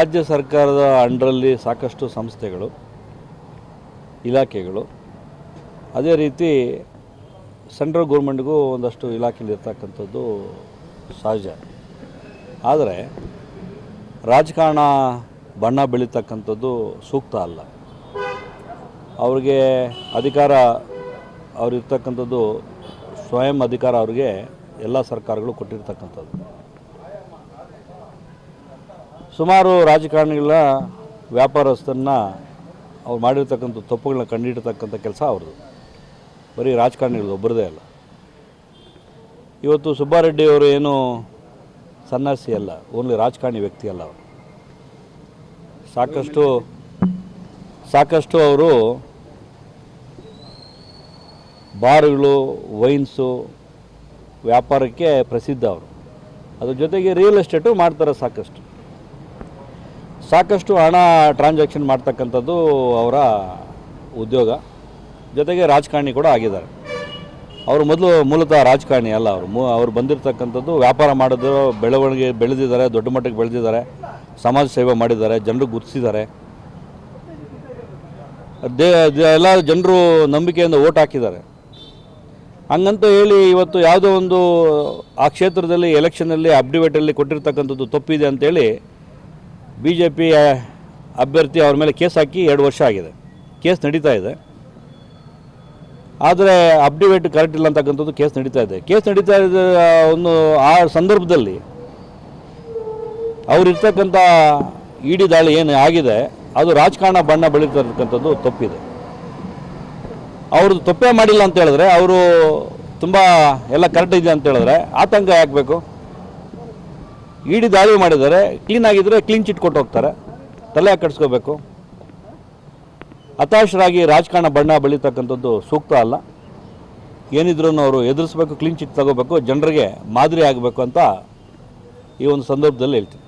ರಾಜ್ಯ ಸರ್ಕಾರದ ಅಂಡರಲ್ಲಿ ಸಾಕಷ್ಟು ಸಂಸ್ಥೆಗಳು, ಇಲಾಖೆಗಳು. ಅದೇ ರೀತಿ ಸೆಂಟ್ರಲ್ ಗೌರ್ಮೆಂಟ್ಗೂ ಒಂದಷ್ಟು ಇಲಾಖೆಯಲ್ಲಿರ್ತಕ್ಕಂಥದ್ದು ಸಹಜ. ಆದರೆ ರಾಜಕಾರಣ ಬಣ್ಣ ಬೆಳೀತಕ್ಕಂಥದ್ದು ಸೂಕ್ತ ಅಲ್ಲ. ಅವ್ರಿಗೆ ಅಧಿಕಾರ, ಅವ್ರಿರ್ತಕ್ಕಂಥದ್ದು ಸ್ವಯಂ ಅಧಿಕಾರ ಅವ್ರಿಗೆ ಎಲ್ಲ ಸರ್ಕಾರಗಳು ಕೊಟ್ಟಿರ್ತಕ್ಕಂಥದ್ದು. ಸುಮಾರು ರಾಜಕಾರಣಿಗಳ ವ್ಯಾಪಾರಸ್ಥರನ್ನ ಅವ್ರು ಮಾಡಿರ್ತಕ್ಕಂಥ ತಪ್ಪುಗಳನ್ನ ಕಂಡುಹಿಡ್ತಕ್ಕಂಥ ಕೆಲಸ ಅವ್ರದ್ದು. ಬರೀ ರಾಜಕಾರಣಿಗಳು ಒಬ್ಬರದೇ ಅಲ್ಲ. ಇವತ್ತು ಸುಬ್ಬಾರೆಡ್ಡಿ ಅವರು ಏನು ಸನ್ಯಾಸಿ ಅಲ್ಲ, ಓನ್ಲಿ ರಾಜಕಾರಣಿ ವ್ಯಕ್ತಿ ಅಲ್ಲ ಅವರು. ಸಾಕಷ್ಟು ಸಾಕಷ್ಟು ಅವರು ಬಾರ್ಗಳು, ವೈನ್ಸು, ವ್ಯಾಪಾರಕ್ಕೆ ಪ್ರಸಿದ್ಧ ಅವರು. ಅದ್ರ ಜೊತೆಗೆ ರಿಯಲ್ ಎಸ್ಟೇಟು ಮಾಡ್ತಾರೆ ಸಾಕಷ್ಟು. ಸಾಕಷ್ಟು ಹಣ ಟ್ರಾನ್ಸಾಕ್ಷನ್ ಮಾಡ್ತಕ್ಕಂಥದ್ದು ಅವರ ಉದ್ಯೋಗ. ಜೊತೆಗೆ ರಾಜಕಾರಣಿ ಕೂಡ ಆಗಿದ್ದಾರೆ. ಅವರು ಮೊದಲು ಮೂಲತಃ ರಾಜಕಾರಣಿ ಅಲ್ಲ ಅವರು. ಮೂ ಅವ್ರು ಬಂದಿರತಕ್ಕಂಥದ್ದು ವ್ಯಾಪಾರ ಮಾಡಿದ್ರು ಬೆಳವಣಿಗೆ ಬೆಳೆದಿದ್ದಾರೆ, ದೊಡ್ಡ ಮಟ್ಟಕ್ಕೆ ಬೆಳೆದಿದ್ದಾರೆ, ಸಮಾಜ ಸೇವೆ ಮಾಡಿದ್ದಾರೆ, ಜನರು ಗುರುತಿಸಿದ್ದಾರೆ. ದೇ- ಎಲ್ಲ ಜನರು ನಂಬಿಕೆಯಿಂದ ಓಟ್ ಹಾಕಿದ್ದಾರೆ. ಹಂಗಂತ ಹೇಳಿ ಇವತ್ತು ಯಾವುದೋ ಒಂದು ಆ ಕ್ಷೇತ್ರದಲ್ಲಿ ಎಲೆಕ್ಷನಲ್ಲಿ ಅಪ್ಡಿವೇಟಲ್ಲಿ ಕೊಟ್ಟಿರ್ತಕ್ಕಂಥದ್ದು ತಪ್ಪಿದೆ ಅಂತೇಳಿ ಬಿ ಜೆ ಪಿ ಅಭ್ಯರ್ಥಿ ಅವ್ರ ಮೇಲೆ ಕೇಸ್ ಹಾಕಿ ಎರಡು ವರ್ಷ ಆಗಿದೆ. ಕೇಸ್ ನಡೀತಾ ಇದೆ. ಆದರೆ ಅಪ್ಡಿವೇಟ್ ಕರೆಕ್ಟ್ ಇಲ್ಲ ಅಂತಕ್ಕಂಥದ್ದು ಕೇಸ್ ನಡೀತಾ ಇದೆ. ಕೇಸ್ ನಡೀತಾ ಇದೆ ಒಂದು, ಆ ಸಂದರ್ಭದಲ್ಲಿ ಅವರಿರ್ತಕ್ಕಂಥ ಇಡಿ ದಾಳಿ ಏನು ಆಗಿದೆ, ಅದು ರಾಜಕಾರಣ ಬಣ್ಣ ಬೆಳೀತಕ್ಕಂಥದ್ದು ತಪ್ಪಿದೆ. ಅವ್ರದ್ದು ತಪ್ಪೇ ಮಾಡಿಲ್ಲ ಅಂತ ಹೇಳಿದ್ರೆ, ಅವರು ತುಂಬ ಎಲ್ಲ ಕರೆಕ್ಟ್ ಇದೆ ಅಂತ ಹೇಳಿದ್ರೆ ಆತಂಕ ಯಾಕಬೇಕು ಇಡಿ ದಾಳಿ ಮಾಡಿದ್ದಾರೆ ಕ್ಲೀನ್ ಆಗಿದ್ರೆ ಕ್ಲೀನ್ ಚಿಟ್ ಕೊಟ್ಟು ಹೋಗ್ತಾರೆ. ತಲೆ ಕಟ್ಸ್ಕೋಬೇಕು ಹತಾಶರಾಗಿ ರಾಜಕಾರಣ ಬಣ್ಣ ಬೆಳೀತಕ್ಕಂಥದ್ದು ಸೂಕ್ತ ಅಲ್ಲ. ಏನಿದ್ರು ಅವರು ಎದುರಿಸ್ಬೇಕು ಕ್ಲೀನ್ ಚಿಟ್ ತಗೋಬೇಕು, ಜನರಿಗೆ ಮಾದರಿ ಆಗಬೇಕು ಅಂತ ಈ ಒಂದು ಸಂದರ್ಭದಲ್ಲಿ ಹೇಳ್ತೀನಿ.